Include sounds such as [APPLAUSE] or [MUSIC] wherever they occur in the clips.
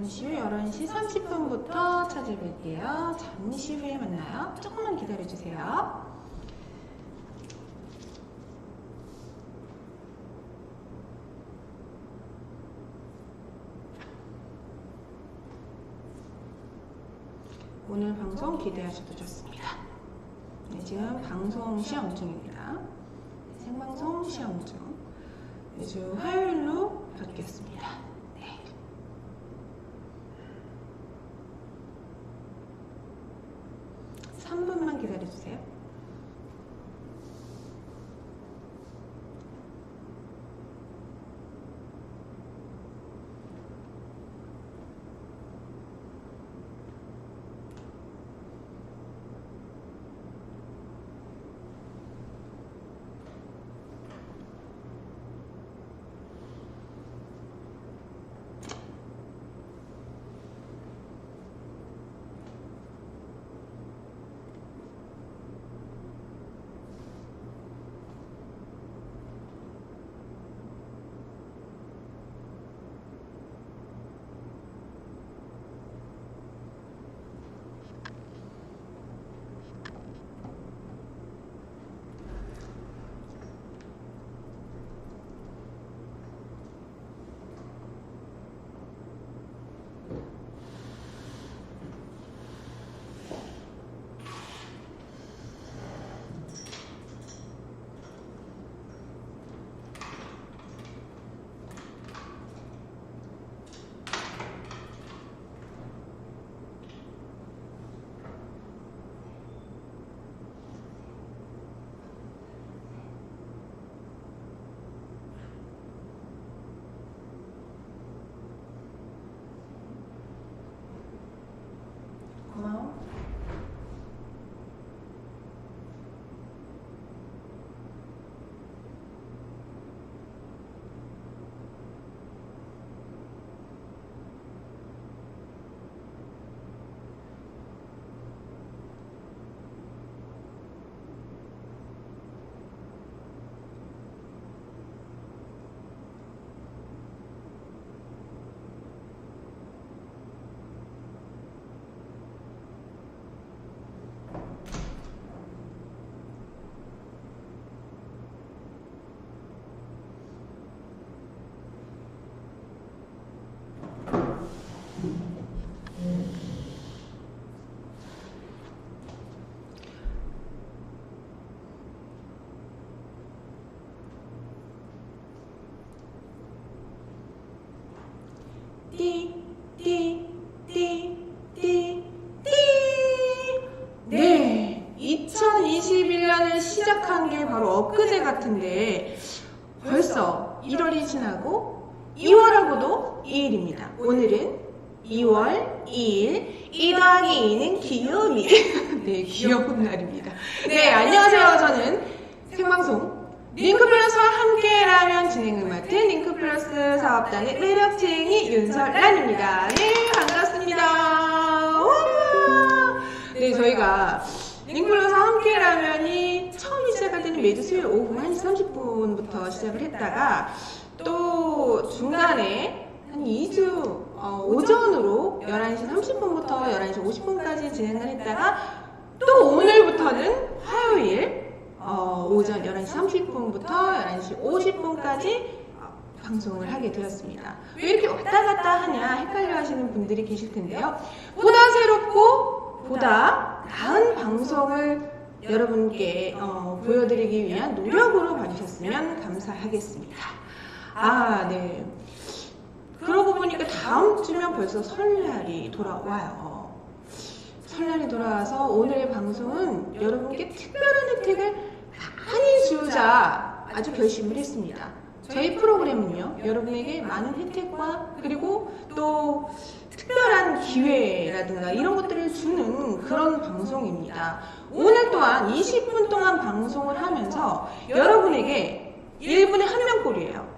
잠시 후 11시 30분부터 찾아뵐게요. 잠시 후에 만나요. 조금만 기다려주세요. 오늘 방송 기대하셔도 좋습니다. 네, 지금 방송 시험 중입니다. 생방송 시험 중. 매주 화요일로 바뀌었습니다. 3분만 기다려주세요. 시작한 게 바로 엊그제 같은데 벌써 1월이 지나고 2월하고도 2일입니다. 오늘은 2월 2일 2 더하기 2는 귀요미 [LAUGHS] 네, 귀여운 날입니다. 네, 안녕하세요. 저는 생방송 링크 플러스와 함께라면 진행을 맡은 링크 플러스 사업단의 매력쟁이 윤설란입니다. 네, 반갑습니다. 우와. 네, 저희가 플러스와 함께라면이 처음 시작할 때는 매주 수요일 오후 1시 30분부터 시작을 했다가 또 중간에 한 2주 어, 오전으로 11시 30분부터 11시 50분까지 진행을 했다가 또 오늘부터는 화요일 어, 오전 11시 30분부터 11시 50분까지 방송을 하게 되었습니다. 왜 이렇게 왔다 갔다 하냐 헷갈려 하시는 분들이 계실 텐데요. 보다 새롭고 보다 나은 방송을 여러분께 어, 보여드리기 위한 노력으로 봐주셨으면 감사하겠습니다. 아, 네. 그러고 보니까 다음 주면 벌써 설날이 돌아와요. 설날이 돌아와서 오늘의 방송은 여러분께 특별한 혜택을 많이 주자 아주 결심을 했습니다. 저희 프로그램은요, 여러분에게 많은 혜택과 그리고 또 특별한 기회라든가 이런 것들을 주는 그런 방송입니다. 오늘 또한 20분 동안 방송을 하면서 여러분에게 1분에 한 명꼴이에요.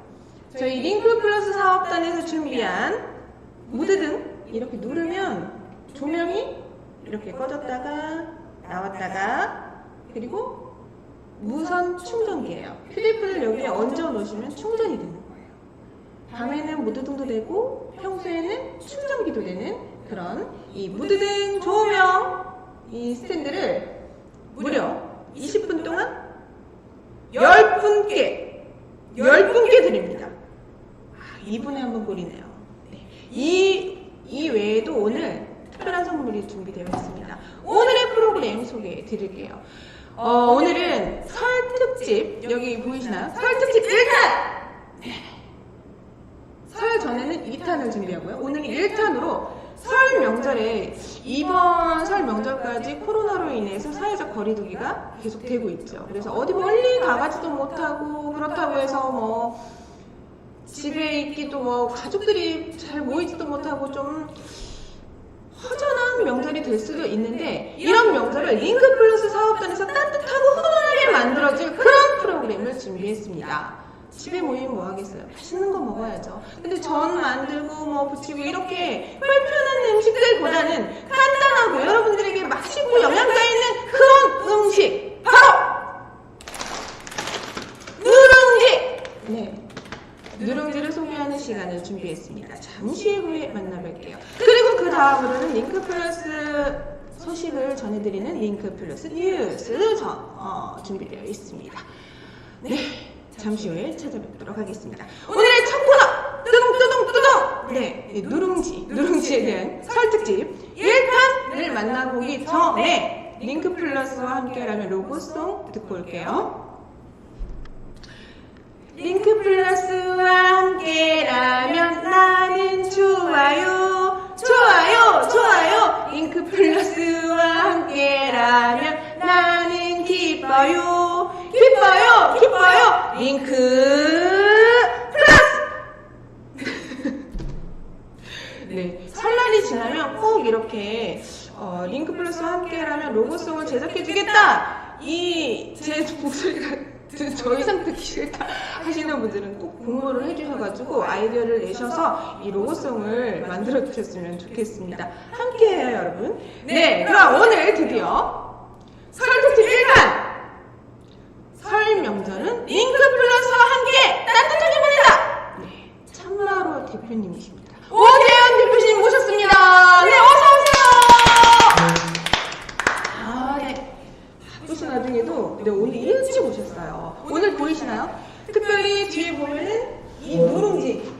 저희 링크 플러스 사업단에서 준비한 무드 등 이렇게 누르면 조명이 이렇게 꺼졌다가 나왔다가 그리고 무선 충전기예요. 휴대폰을 여기에 얹어 놓으시면 충전이 거예요. 밤에는 무드등도 되고 평소에는 충전기도 되는 그런 이 무드등 조명 이 스탠드를 무려 20분 동안 10분께 10분께 드립니다. 아, 2분에 한번 꼴이네요. 네. 이, 이 외에도 오늘 특별한 선물이 준비되어 있습니다. 오늘의 프로그램 소개해 드릴게요. 어, 오늘은 설 특집, 여기 보이시나요? 설 특집 1탄! 설 전에는 2탄을 준비하고요. 오늘은 1탄으로 설 명절에 이번 설 명절까지 코로나로 인해서 사회적 거리두기가 계속 되고 있죠. 그래서 어디 멀리 가가지도 못하고 그렇다고 해서 뭐 집에 있기도 뭐 가족들이 잘 모이지도 못하고 좀 허전한 명절이 될 수도 있는데 이런 명절을 링크 플러스 사업단에서 따뜻하고 훈훈하게 만들어줄 그런 프로그램을 준비했습니다. 집에 모이면 뭐 하겠어요? 맛있는 거 먹어야죠. 근데 전 만들고 뭐 부치고 이렇게 불편한 음식들보다는 간단하고 여러분들에게 맛있고 영양가 있는 그런 음식 바로 누룽지! 네. 누룽지를 소개하는 시간을 준비했습니다. 잠시 후에 만나뵐게요. 그리고 그 다음으로는 링크 플러스 소식을 전해드리는 링크 플러스 뉴스 전, 어, 준비되어 있습니다. 네, 잠시 후에 찾아뵙도록 하겠습니다. 오늘의 첫 코너 뚜둥 뚜둥 뚜둥! 네, 이 누룽지 누룽지에 대한 설특집. 1탄을 만나보기 전에 링크 플러스와 함께라면 로고송 듣고 올게요. 링크 플러스와 함께라면 나는 좋아요 좋아요 좋아요. 링크 플러스와 함께라면 나는 기뻐요 링크 플러스 [LAUGHS] 네 설날이 지나면 꼭 이렇게 어, 링크 플러스와 함께라면 로고송을 제작해주겠다 이 제 목소리가 더 이상 듣기 싫다 하시는 분들은 꼭 공모를 해주셔가지고 아이디어를 내셔서 이 로고송을 만들어 주셨으면 좋겠습니다. 함께해요, 여러분. 네, 그럼 오늘 드디어 설특집 1간 설 명절은 링크 플러스와 함께 따뜻하게 보내다. 네, 참마로 대표님이십니다. 오대현 대표님 모셨습니다. 네, 어서 오세요. 아, 네. 바쁘신 와중에도 네, 오늘 일찍 오셨어요. 오늘 보이시나요? 특별히 뒤에 보면은 이 누룽지.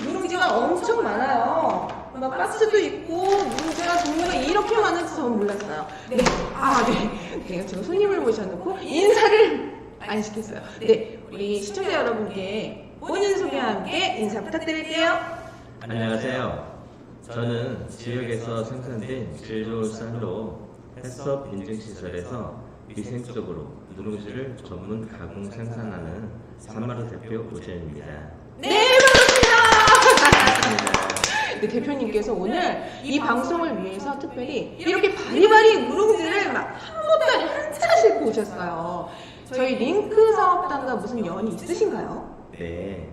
누룽지가 엄청 많아요. 막 박스도 있고 누룽지가 종류가 이렇게 많은지 저는 몰랐어요. 네. 아, 네. 네, 제가 손님을 모셔놓고 인사를 안 시켰어요. 네. 우리 시청자 여러분께 본인 소개와 함께 인사 부탁드릴게요. 안녕하세요. 저는 지역에서 생산된 제조 쌀로 햇섭 인증시설에서 위생적으로 누룽지를 전문 가공 생산하는 산마루 대표 오재입니다. 네, 반갑습니다. 네, 대표님께서 오늘 이 방송을 위해서 특별히 이렇게 바리바리 누룽지를 막한 보따리 한 차씩 오셨어요. 저희 링크 사업단과 무슨 연이 있으신가요? 네,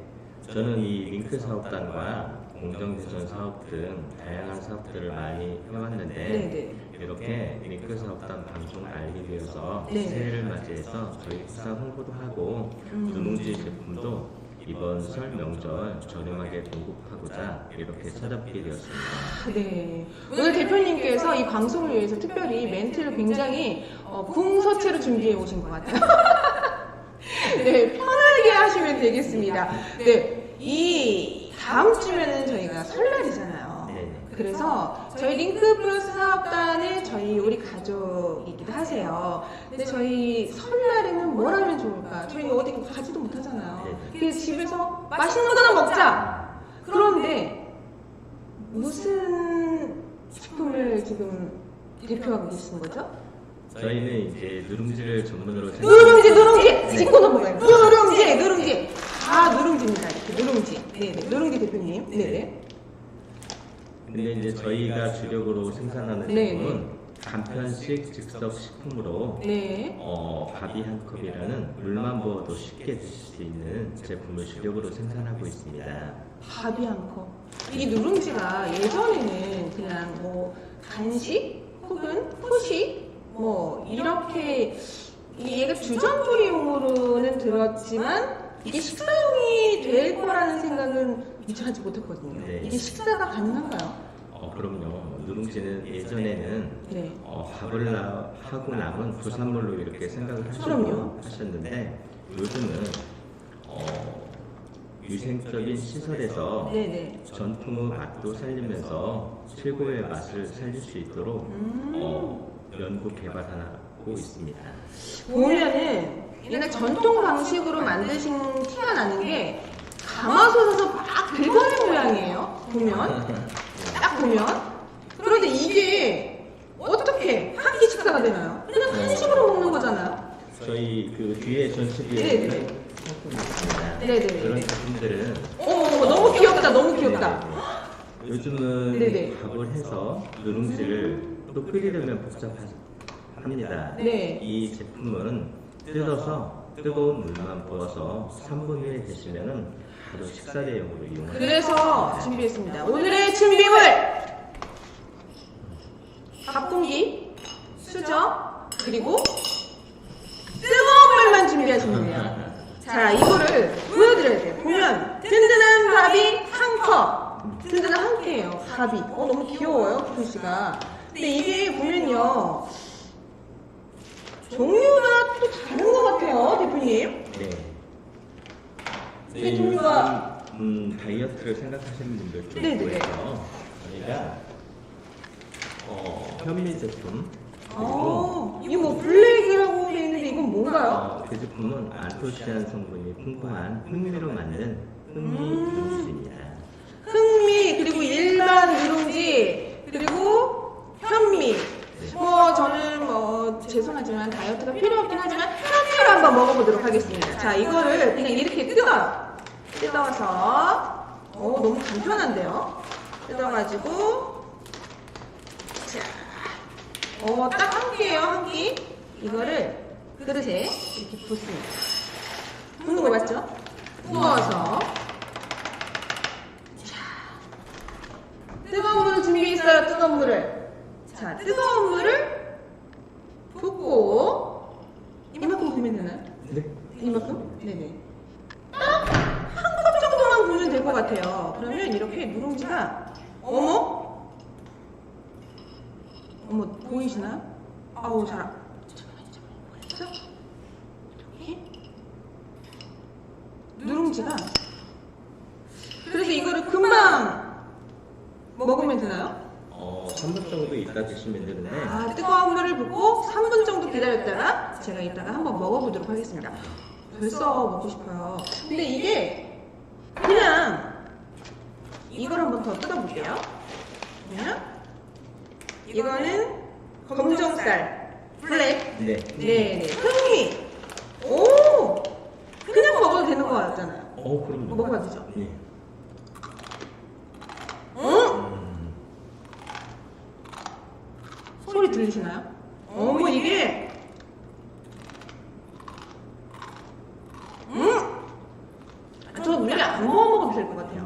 저는 이 링크 사업단과 공정대전 사업 등 다양한 사업들을 많이 해왔는데 네네. 이렇게 링크 사업단 방송을 알게 되어서 네. 새해를 맞이해서 저희 회사 홍보도 하고 음. 누룽지 제품도 이번 설 명절 저렴하게 공급하고자 이렇게 찾아뵙게 되었습니다. 네. 오늘 대표님께서 이 방송을 위해서 특별히 멘트를 굉장히 어, 궁서체로 준비해 오신 것 같아요. [LAUGHS] 네, 편하게 하시면 되겠습니다. 네, 이 다음 주면은 저희가 설날이잖아요. 네. 그래서 저희 링크 플러스 사업단의 저희 우리 가족이기도 하세요. 근데 저희 설날에는 뭘 하면 좋을까? 저희 어디 가지도 못하잖아요. 그래서 집에서 맛있는 거나 먹자. 그런데 무슨 식품을 지금 대표하고 계신 거죠? 저희는 이제 누룽지를 전문으로 누룽지, 누룽지! 짚고 넘어가요. 누룽지, 누룽지! 아, 누룽지입니다. 이렇게 누룽지. 네네, 누룽지 대표님. 네네. 근데 이제 저희가 주력으로 생산하는 네, 제품은 간편식 즉석 식품으로 네. 어, 밥이 한 컵이라는 물만 부어도 쉽게 드실 수 있는 제품을 주력으로 생산하고 있습니다. 밥이 한 컵. 이 누룽지가 예전에는 그냥 뭐 간식 혹은 후식 뭐 이렇게 이 얘가 주전부리용으로는 들었지만 이게 식사용이 될 거라는 생각은 미처 하지 못했거든요. 네. 이게 식사가 가능한가요? 어, 그럼요. 누룽지는 예전에는 네. 어, 밥을 나, 하고 남은 부산물로 이렇게 생각을 하시고 그럼요. 하셨는데 요즘은 어, 위생적인 시설에서 네네. 전통의 맛도 살리면서 최고의 맛을 살릴 수 있도록 음. 어, 연구 개발하고 있습니다. 보면은 옛날 전통 방식으로 만드신 티가 나는 게 가마솥에서 막 긁어낸 모양이에요. 보면 [LAUGHS] 딱 보면 이게 어떻게 한 끼 식사가 되나요? 그냥 한식으로 먹는 거잖아요. 저희 그 뒤에 네, 전시기에 네. 상품이 있습니다. 네네. 그런 제품들은 어머 너무 귀엽다 너무 귀엽다. 네네. 요즘은 네네. 밥을 해서 누룽지를 또 끓이려면 복잡합니다. 네. 이 제품은 뜯어서 뜨거운 물만 부어서 3분 후에 드시면은 바로 식사 대용으로 이용할 그래서 준비했습니다. 오늘의 준비물 밥공기, 수저 그리고 뜨거운 물만 준비하시면 돼요. 자 이거를 보여드려야 돼요. 보면 든든한 밥이 한 컵, 든든한 한 개예요. 밥이. 어 너무 귀여워요, 글씨가. 근데 이게 보면요. 종류가 또 다른 것 같아요, 대표님. 네. 이게 종류가- 요즘, 음, 다이어트를 생각하시는 분들 좀 네네. 보여서 저희가 어, 현미 제품. 그리고 어, 이게 뭐 블랙이라고 돼 있는데 이건 뭔가요? 어, 그 제품은 안토시안 성분이 풍부한 흑미로 만든 흑미 음. 누룽지입니다. 흑미 그리고 일반 누룽지 그리고 현미. 뭐 저는 뭐 죄송하지만 다이어트가 필요 없긴 하지만 현미를 한번 먹어보도록 하겠습니다. 자 이거를 그냥 이렇게 뜯어요. 뜯어서 어 너무 간편한데요? 뜯어가지고 자 어 딱 한 끼예요 한끼 이거를 그릇에 이렇게 붓습니다 붓는 거 맞죠? 부어서 뜨거운 물을 준비했어요, 뜨거운 물을. 자, 뜨거운 물을 붓고, 이만큼 부으면 되나요? 네. 이만큼? 네네. 딱 한 컵 정도만 부으면 될 것 같아요. 그러면 이렇게 누룽지가, 어머? 어머, 보이시나요? 아우, 잘, 안-. 보였죠? 이렇게? 누룽지가, 그래서 이거를 금방 먹으면 되나요? 어, 3분 정도 있다 드시면 되는데 아, 뜨거운 물을 붓고 3분 정도 기다렸다가 제가 이따가 한번 먹어보도록 하겠습니다. 벌써 먹고 싶어요. 근데 이게 그냥 이걸 한번 더 뜯어볼게요. 그러면 이거는 검정쌀, 블랙, 네. 네네, 흑미. 오, 그냥 먹어도 되는 거 같잖아요. 어, 그럼요. 먹어봐도 되죠? 네. 응? 음, 소리 들리시나요? 어머 이게 음! 저 물에 안 부어 먹어도 될 것 같아요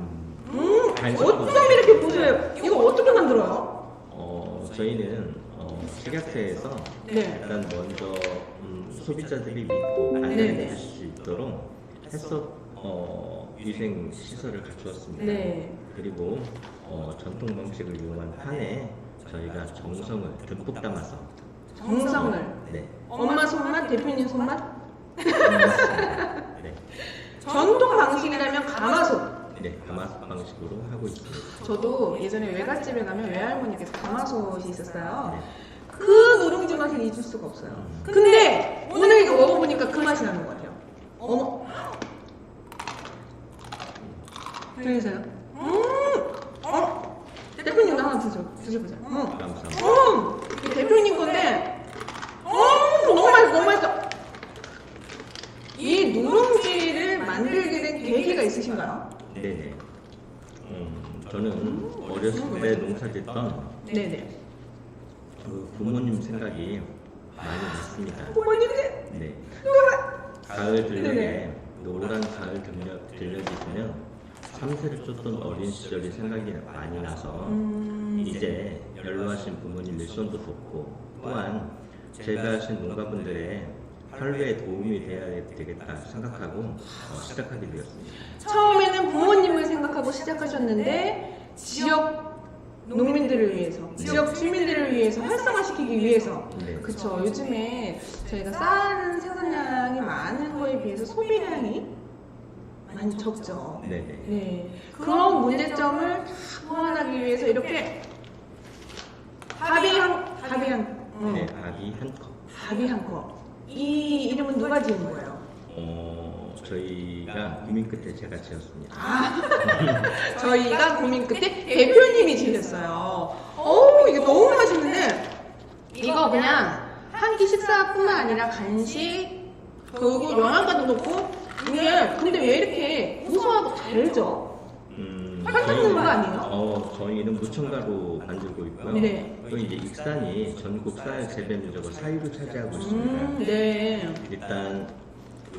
음! 어쩜 이렇게 고소해요 이거 어떻게 만들어요? 어, 저희는 어, 식약처에서 네 일단 먼저 음, 소비자들이 믿고 네네. 안전하게 드실 수 있도록 해썹 어, 위생 시설을 갖추었습니다. 네. 그리고 어, 전통 방식을 이용한 판에 저희가 정성을 듬뿍 담아서 정성을 네. 엄마 손맛, 대표님 손맛? 네. 전통 방식이라면 가마솥 네, 가마솥 방식으로 하고 있습니다. 저도 예전에 외갓집에 가면 외할머니께서 가마솥이 있었어요 네. 그 맛을 잊을 수가 없어요. 근데 오늘 이거 먹어보니까 그 맛이 나는 것 같아요. 어머. 들리세요? 음. 어. 대표님도 하나 드셔 드셔보세요. 음. 감사합니다. 음. 이 대표님 건데. 음. 너무 맛있어, 너무 맛있어. 이 누룽지를 만들게 된 계기가 있으신가요? 네네. 음, 저는 어렸을 때 농사짓던 네네. 그 부모님 생각이 많이 났습니다. 부모님들 네. 누가? 가을 들녘에. 노란 가을 들려, 들려지시면 참새를 쫓던 어린 시절이 생각이 많이 나서 음. 활로에 도움이 돼야 되겠다 생각하고 어, 시작하게 되었습니다. 처음에는 부모님을 생각하고 시작하셨는데 지역 농민들을 위해서, 지역 주민들을 위해서 활성화시키기 위해서. 네. 그쵸. 요즘에 저희가 쌀 생산량이 많은 거에 비해서 소비량이 많이 적죠. 네 네. 네. 그런 문제점을 보완하기 위해서 이렇게 합의한, 합의한, 어, 네, 아기 한 컵. 합의한 거. 이 이름은 누가 지은 거예요? 어, 저희가 고민 끝에 제가 지었습니다. [LAUGHS] 저희가 고민 끝에 대표님이 지으셨어요. 어우, 이게 너무 맛있는데, 이거 그냥 한 끼 식사뿐만 아니라 간식, 그리고 영양가도 높고, 이게 근데 왜 이렇게 고소하고 달죠? 음, 설탕 저희- 넣은 거 아니에요? 어, 저희는 무첨가로 만들고 있고요. 네. 또 이제 익산이 전국 쌀 재배 면적을 4위를 차지하고 있습니다. 음, 네. 일단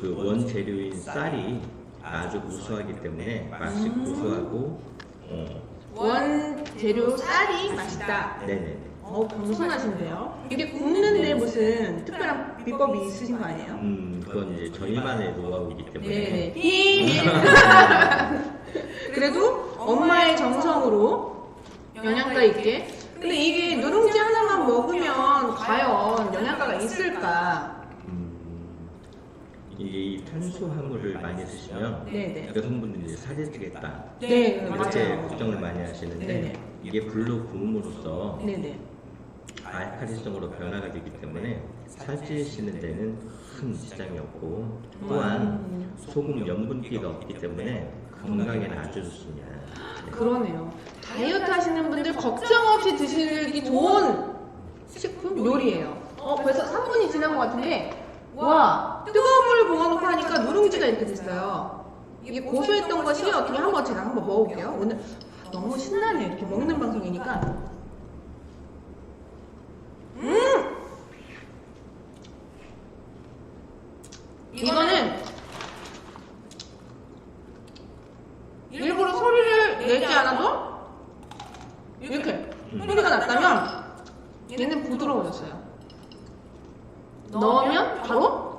그 원재료인 쌀이 아주 우수하기 때문에 맛이 음. 고소하고 어, 원 재료 쌀이 맛있다. 네네네. 어, 겸손하신데요? 이게 굽는데 무슨 특별한 비법이 있으신 거 아니에요? 음, 그건 이제 저희만의 노하우이기 때문에 네네. 비밀. [LAUGHS] 그래도 엄마의 정성으로 영양가 있게. 근데 이게 누룽지 하나만 먹으면 과연 영양가가 있을까? 음, 이 탄수화물을 많이 드시면 네네. 여성분들이 이제 살이 찌겠다 네, 이렇게 맞아요. 걱정을 많이 하시는데 네네. 이게 불로 구움으로써 네네. 알칼리성으로 변화가 되기 때문에 살찌시는 데는 큰 지장이 없고 또한 음, 소금 염분기가 없기 때문에 건강에는 아주 좋습니다. 네. 그러네요. 다이어트 하시는 분들 걱정 없이 드시기 좋은 식품 요리예요. 어, 벌써 3분이 지난 것 같은데, 와, 뜨거운 물 부어놓고 하니까 누룽지가 이렇게 됐어요. 이게 고소했던 것이 어떻게 한번 제가 한번 먹어볼게요. 오늘 너무 신나네. 이렇게 먹는 방송이니까. 음! 이거는 일부러 소리를 내지 않아도 이렇게 소리가 났다면 얘는 부드러워졌어요. 넣으면 바로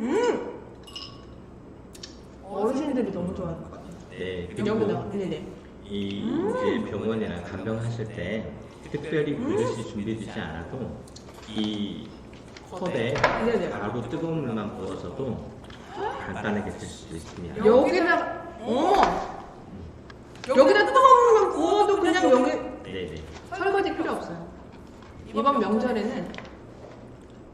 음 어르신들이 너무 좋아하는 것 같아요. 네, 그리고 네네 이 음. 이제 병원이나 간병하실 때 특별히 그릇이 준비되지 않아도 이 컵에 네네 바로 뜨거운 물만 부어서도 간단하게 드실 수 있습니다. 여기다 어머 여기다 뜨거운 물만 부어도 그냥 여기 네네. 설거지 필요 없어요. 이번 명절에는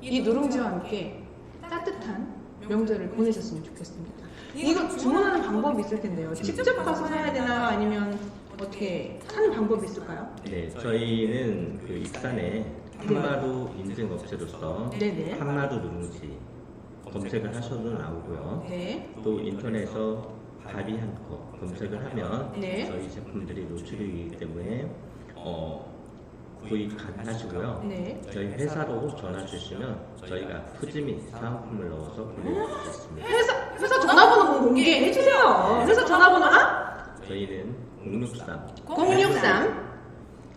이 누룽지와 함께 따뜻한 명절을 보내셨으면 좋겠습니다. 이거 주문하는 방법이 있을 텐데요. 직접 가서 사야 되나 아니면 어떻게 하는 방법이 있을까요? 네, 저희는 그 익산에 한마루 인증 업체로서 네네. 한마루 누룽지 검색을 하셔도 나오고요. 네. 또 인터넷에서 밥이 한컵 검색을 하면 네. 저희 제품들이 노출이기 때문에 어, 구입 가능하시고요. 네. 저희 회사로 전화 주시면 저희가 푸짐 및 사은품을 넣어서 보내드리겠습니다. 회사 회사 전화번호 공개해 주세요. 회사 전화번호가 저희는 063 063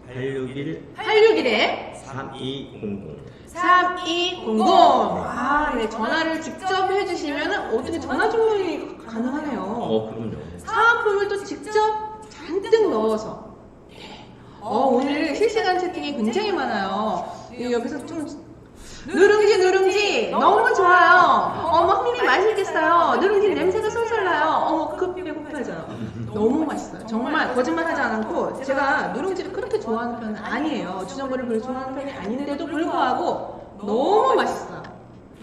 861 861에 3200 3200. 아, 네. 전화를 직접 해주시면 어떻게 전화 주문이 가능하네요. 어, 그럼요. 사은품을 또 직접 잔뜩 넣어서. 어, 오늘 실시간 채팅이 굉장히 많아요. 이 옆에서 좀 누룽지 누룽지 너무 좋아요. 어머 흥미 맛있겠어요. 누룽지 냄새가 솔솔 나요. 어머 급 배고파져요. 너무 맛있어요. 정말 거짓말하지 않고 제가 누룽지를 그렇게 좋아하는 편은 아니에요. 주전부를 별로 좋아하는 편이 아닌데도 불구하고 너무 맛있어요.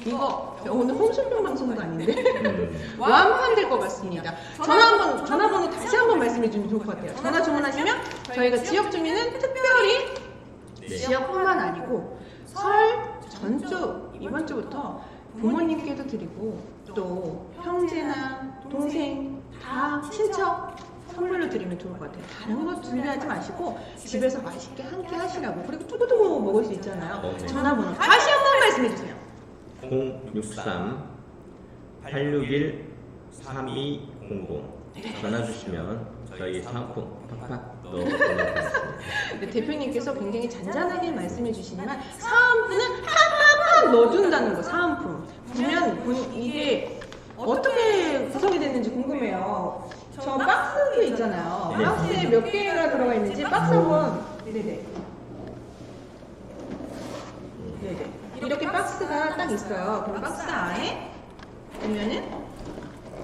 이거 오늘 홍준표 방송도 아닌데 음, 완판될 것 같습니다. 전화 한번 전화번호 다시 한번 말씀해 주면 좋을 것 같아요. 전화 주문하시면 저희가 지역 주민은 특별히 네. 지역뿐만 아니고 설 전주 이번 주부터 부모님께도 드리고 또 형제나 동생 다 친척 선물로 드리면 좋을 것 같아요. 다른 거 준비하지 마시고 집에서 맛있게 함께 하시라고 그리고 두고두고 먹을 수 있잖아요. 어, 네. 전화번호 다시 한 번 말씀해 주세요. 063 861 3200 전화 주시면 저희 사은품 팍팍 넣어 보내드리겠습니다. 네, 대표님께서 굉장히 잔잔하게 말씀해 주시지만 사은품은 팍팍팍 팍팍 넣어준다는 거 사은품. 보면 본- 이게 어떻게 구성이 됐는지 궁금해요. 저 박스 있잖아요. 네. 박스에 몇 개가 들어가 있는지 박스 한번 네네. 네네. 이렇게 박스가 딱 있어요. 그럼 박스 안에 보면은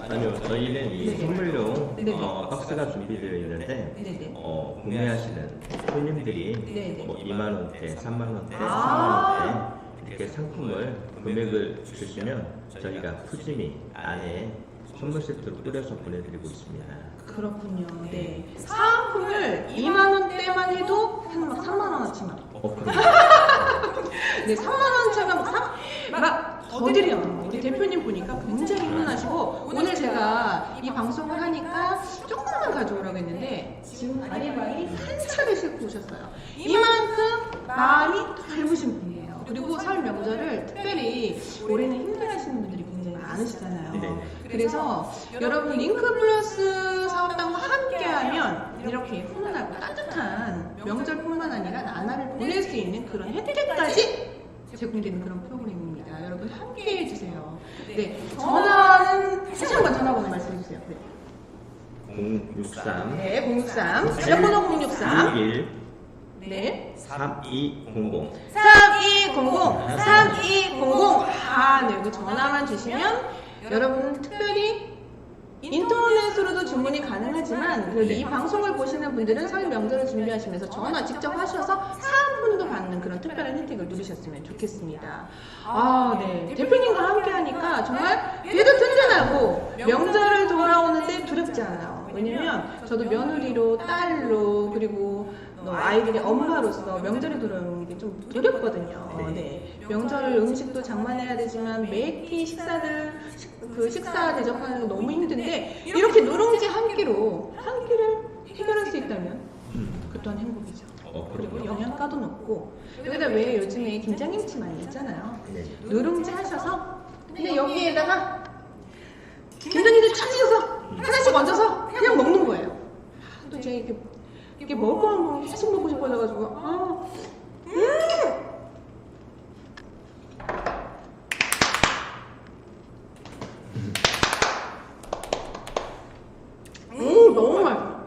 아니요, 저희는 이 네네. 선물용 네네. 어, 박스가 준비되어 있는데 네네. 어, 구매하시는 손님들이 네네. 뭐 2만 원대, 3만 원대, 아. 4만 원대 이렇게 상품을 금액을 주시면 저희가 푸짐히 안에 선물 세트로 뿌려서 보내드리고 있습니다. 그렇군요. 네. 사은품을 2만 원대만 해도 한 막 3만 원어치만. 어, 그럼 네, 3만 원짜리가 막, 막 더드려. 우리 대표님 보니까 굉장히 흥분하시고 오늘 제가 이 방송을 하니까 조금만 가져오라고 했는데 지금 바리바리 한 차를 싣고 오셨어요. 이만큼 마음이 넓으신 분이에요. 그리고 설 명절을 특별히 올해는 힘들어하시는 분들이 굉장히 많으시잖아요. 네네. 그래서 여러분 링크 플러스 사업당과 함께하면 이렇게 훈훈하고 따뜻한 명절뿐만 아니라 나날을 보낼 수 있는 그런 혜택까지 제공되는 그런 프로그램입니다. 여러분 함께 해주세요. 네, 전화는 다시 한번 전화번호 말씀해 주세요. 네, 063 네 063 전화번호 063 61 네. 3200 3200 3200 아, 네, 여기 전화만 주시면 여러분 특별히 인터넷으로도 주문이 가능하지만 그래도 이 방송을 보시는 분들은 설 명절을 준비하시면서 전화 직접 하셔서 사은품도 받는 그런 특별한 혜택을 누리셨으면 좋겠습니다. 아, 네. 대표님과 함께 하니까 정말 배도 든든하고 명절을 돌아오는데 두렵지 않아요. 왜냐면 저도 며느리로 딸로 그리고 또 아이들의 엄마로서 명절이 돌아오는 게 좀 두렵거든요. 네. 명절 음식도 장만해야 되지만 매끼 식사들 식- 그 식사 대접하는 거 너무 힘든데 이렇게 누룽지 한 끼로 한 끼를 해결할 수 있다면 음. 그 또한 행복이죠. 어, 그리고. 영양가도 높고 여기다 왜 요즘에 김장김치 많이 있잖아요. 네. 누룽지 하셔서 근데 여기에다가 김장김치 찾으셔서 하나씩 얹어서 그냥 먹는 거예요. 또 제가 이렇게 이렇게 먹을 거만 보면 계속 먹고 싶어져가지고 아, 음! 음 너무 맛있어.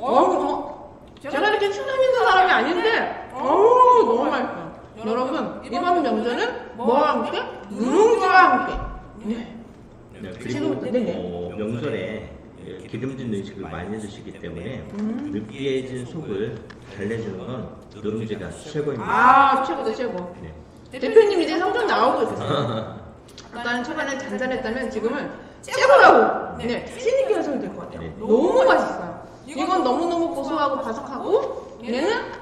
어, 저, 제가 이렇게 추장 있는 사람이 아닌데, 어 우, 너무 맛있어요. 여러분, 이번 명절은 뭐와 함께? 누룽지와 함께. 네. 네, 그리고 지금부터, 네네. 어, 명절에 기름진 음식을 많이 드시기 때문에 음. 느끼해진 속을 달래주는 건 누룽지가 최고입니다. 아, 최고다, 최고. 네. 대표님 이제 성적 나오고 있어요. 아까는 초반에 잔잔했다면 지금은 최고라고! 네, 신입기 하셔도 될것 같아요. 네. 너무 맛있어요. 이건 너무너무 고소하고 바삭하고, 얘는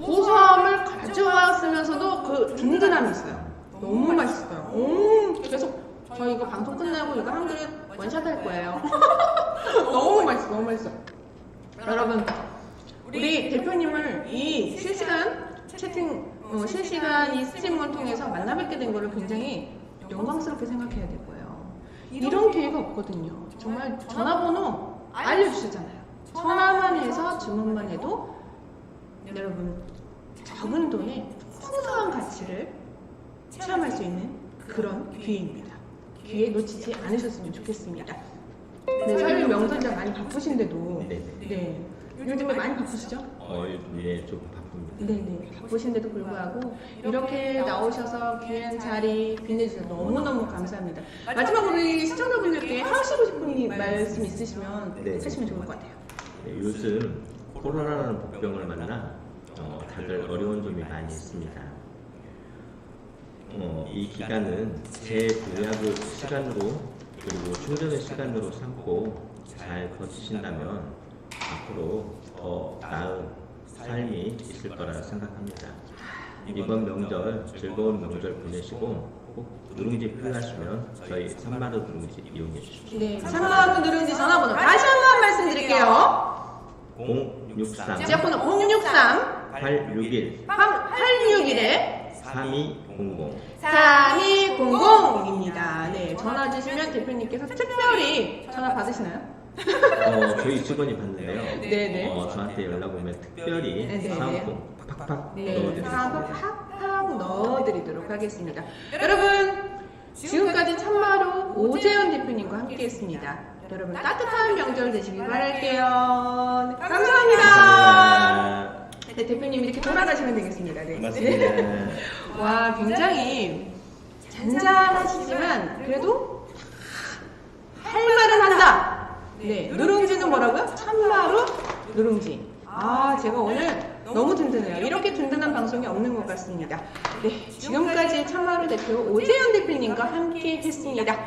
고소함을 가져왔으면서도 그 든든함이 있어요. 너무 맛있어요. 음, 계속 저 이거 방송 끝나고 이거 한 그릇 원샷 할 거예요. [LAUGHS] 너무 맛있어, 너무 맛있어. 여러분, 우리 대표님을 이 실시간 채팅, 어, 실시간 이 스트리밍을 통해서 만나 뵙게 된 거를 굉장히 영광스럽게 생각해야 될 거예요. 이런 기회가 없거든요. 정말 전화번호 알려주시잖아요. 전화만 해서 주문만 해도 여러분 적은 돈에 풍성한 가치를 체험할 수 있는 그런 기회입니다. 기회 놓치지 않으셨으면 좋겠습니다. 네, 설 명절이라 많이 바쁘신데도 네. 네 요즘에 많이 바쁘시죠? 어, 예, 좀 바쁩니다. 네네 바쁘신데도 불구하고 이렇게 나오셔서 귀한 자리 빛내주셔서 너무너무 감사합니다. 마지막으로 우리 시청자분들께 하시고 싶은 말씀 있으시면 네. 하시면 좋을 것 같아요. 네, 요즘 코로나라는 복병을 만나 어, 다들 어려운 점이 많이 있습니다. 어, 이 기간은 재부약의 시간으로 그리고 충전의 시간으로 삼고 잘 버티신다면 앞으로 더 나은 삶이 있을 거라 생각합니다. 이번 명절 즐거운 명절 보내시고 꼭 누룽지 필요하시면 저희 산마루 누룽지 이용해 주십시오. 네, 참가하고 누른지 전화번호 다시 한 번 말씀드릴게요. 063 지역번호 063 861 861에 3200 3200입니다. 네, 전화 주시면 대표님께서 특별히 전화 받으시나요? 어, 저희 직원이 봤는데요. 네네. 어, 저한테 연락 오면 특별히 네네네. 사은품 팍팍 네, 넣어드리겠습니다. 팍팍 꼭 넣어드리도록 하겠습니다. 여러분 지금까지 참마루 오재현 대표님과 함께했습니다. 여러분 따뜻한 명절 되시길 바랄게요. 감사합니다. 감사합니다. 네, 대표님 이렇게 돌아가시면 되겠습니다. 네. 고맙습니다. [LAUGHS] 와 굉장히 잔잔하시지만 그래도 할 말은 한다. 네, 누룽지는 뭐라고요? 참마루 누룽지. 아, 제가 오늘 너무 든든해요. 이렇게 든든한 방송이 없는 것 같습니다. 네, 지금까지 참마루 대표 오재현 대표님과 함께 했습니다.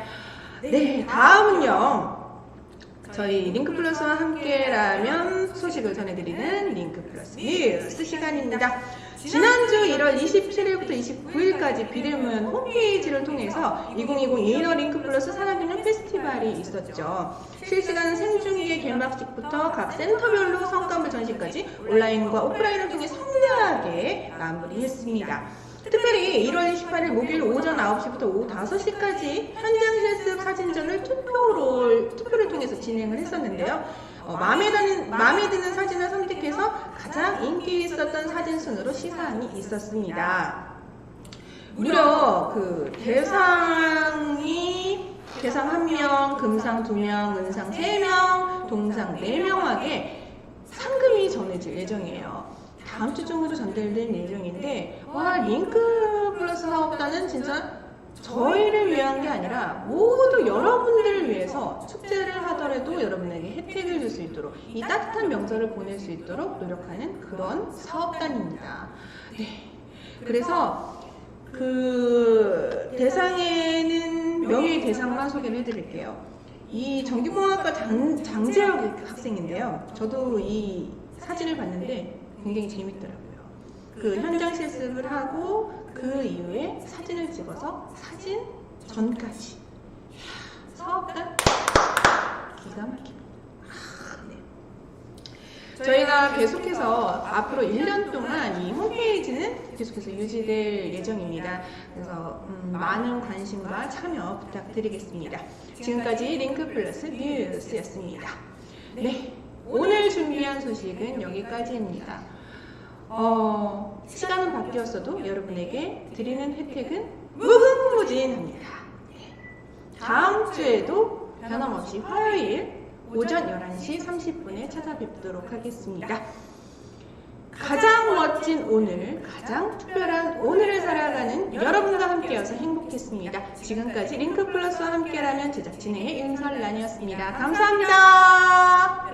네, 다음은요. 저희 링크 플러스와 함께라면 소식을 전해드리는 링크 플러스 뉴스 시간입니다. 지난주 1월 27일부터 29일까지 비대면 홈페이지를 통해서 2020 이너 링크 플러스 산업균형 페스티벌이 있었죠. 실시간 생중계 개막식부터 각 센터별로 성과물 전시까지 온라인과 오프라인을 통해 성대하게 마무리했습니다. 특별히 1월 28일 목요일 오전 9시부터 오후 5시까지 현장 실습 사진전을 투표를, 투표를 통해서 진행을 했었는데요. 어, 마음에, 드는, 마음에 드는 사진을 선택해서 가장 인기 있었던 사진 순으로 시상이 있었습니다. 무려 그 대상이 대상 1명, 금상 2명, 은상 3명, 동상 4명에게 상금이 전해질 예정이에요. 다음 주 중으로 전달될 예정인데 와 링크 플러스 사업단은 진짜 저희를 위한 게 아니라 모두 여러분들을 위해서 축제를 하더라도 여러분에게 혜택을 줄 수 있도록 이 따뜻한 명절을 보낼 수 있도록 노력하는 그런 사업단입니다. 네. 그래서 그 대상에는 명예 대상만 소개를 해드릴게요. 이 전기공학과 장, 장재혁 학생인데요. 저도 이 사진을 봤는데 굉장히 재밌더라고요. 그 현장 실습을 하고 그 이후에 사진을 찍어서 사진 전까지 사업단 기가 막힙니다. 아, 네. 저희가 계속해서 앞으로 1년 동안 이 홈페이지는 계속해서 유지될 예정입니다. 그래서 음, 많은 관심과 참여 부탁드리겠습니다. 지금까지 링크 플러스 뉴스였습니다. 네, 오늘 준비한 소식은 여기까지입니다. 어, 시간은 바뀌었어도 여러분에게 드리는 혜택은 무궁무진합니다. 네. 다음 주에도 변함없이 화요일 오전 11시 30분에 찾아뵙도록 하겠습니다. 가장 멋진 오늘, 가장 특별한 오늘을 살아가는 여러분과 함께여서 행복했습니다. 지금까지 링크 플러스와 함께라면 제작진의 윤설란이었습니다. 감사합니다.